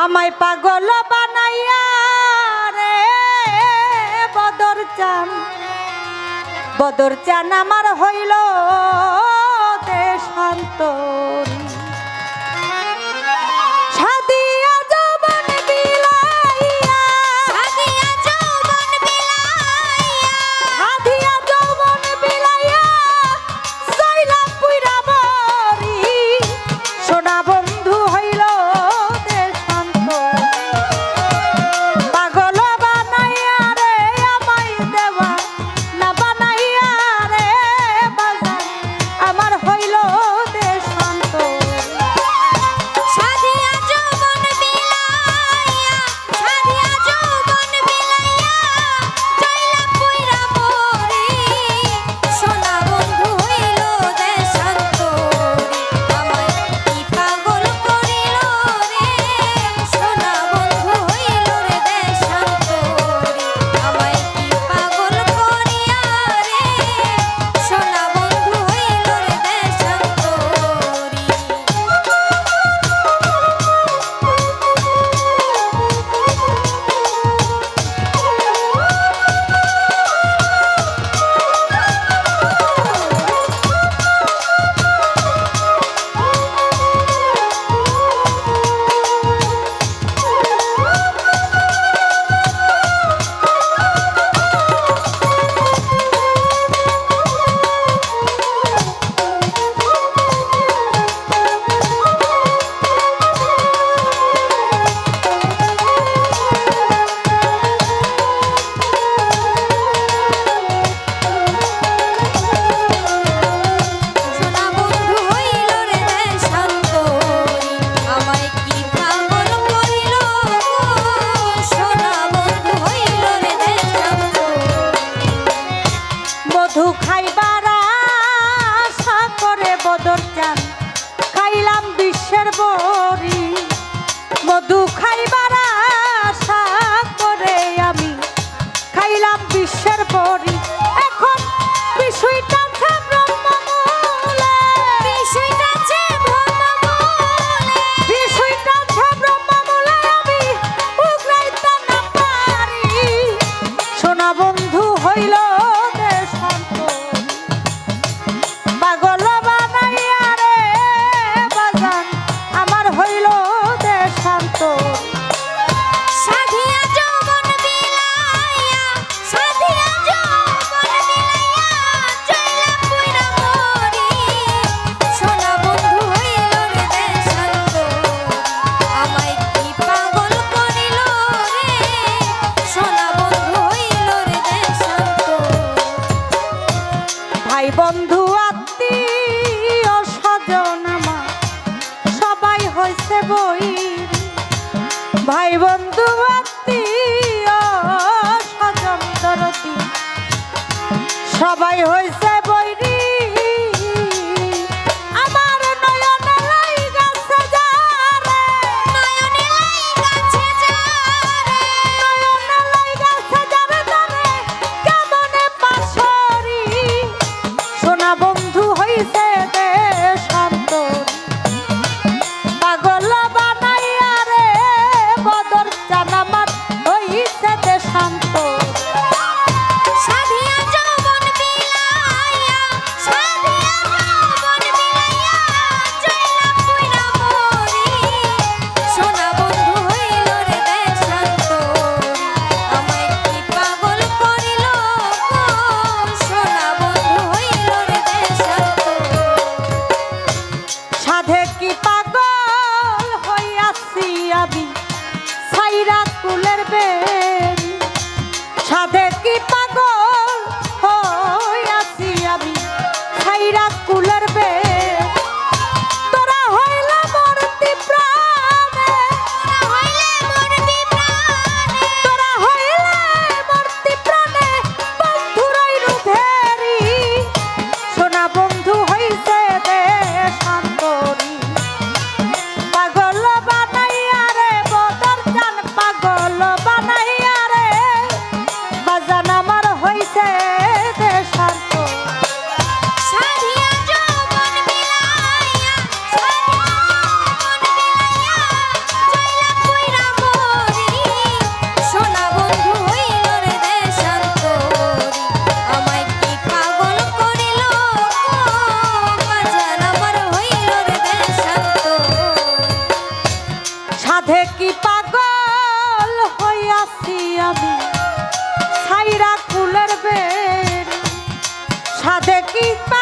আমায় পাগল বানাইয়ারে বদর চান। বদর চান আমার হইল দেশান্তর। আছে বই ভাই বন্ধু সবাই হয়েছে Bye.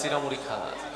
찌라물이 가.